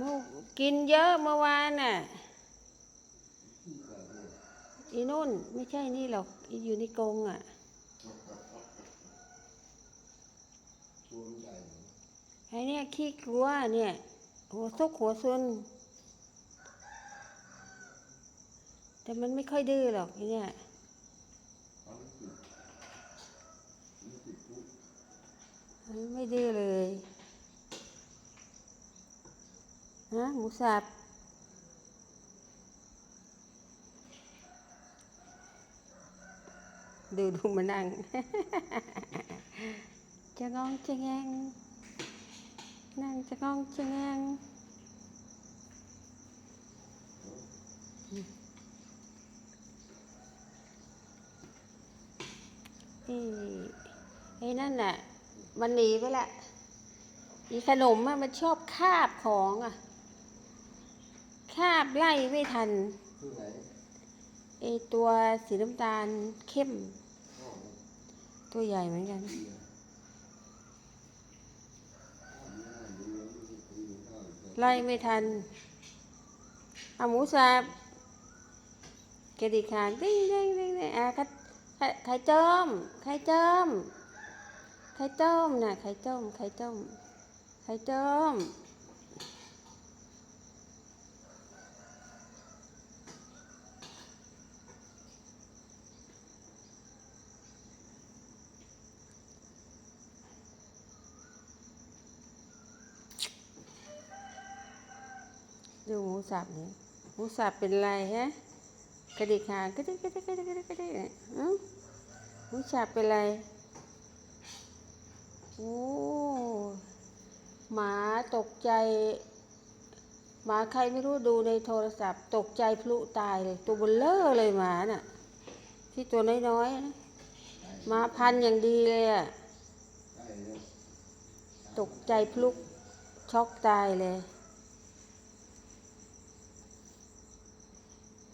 มื่อกินเยอะเมื่อวานน่ะอีนุ่นไม่ใช่นี่หรอกอีอยู่ในกรงอะไอ้เนี่ยขี้กลัวเนี่ย หัวซุกหัวซุนแต่มันไม่ค่อยดื้อหรอกไอ้เนี่ยไม่ดื้อเลย ฮะหมูสับดูดูมานั่งจะงองจะแงงนั่งจะงองจะแงงอ้ไอ้นั่นน่ะ มันหนีไปละอีขนมอะมันชอบคาบของอะ คาบไล่ไม่ทัน คือไหนไอตัวสีน้ำตาลเข้มพ่อตัวใหญ่เหมือนกัน เบียร์ไล่ไม่ทันเอาหมูสับกระดิกหางติ้งติ้งติ้งติ้งอะไข่ไข่ไข่ต้มไข่ต้มไข่ต้มน่ะไข่ต้มไข่ต้มไข่ต้ม ดูหมูสับนี่หมูสับเป็นไรฮะกระดิกหางกระดิกกระดิกกระดิกกระดิกกระดิกอืมหมูสับเป็นไรโอ้หมาตกใจ หมาใครไม่รู้ดูในโทรศัพท์ ตกใจพลุตายเลย ตัวบลเลอร์เลยหมาน่ะ ที่ตัวน้อยๆนะหมาพันอย่างดีเลยอะใช่แล้วตกใจพลุช็อกตายเลย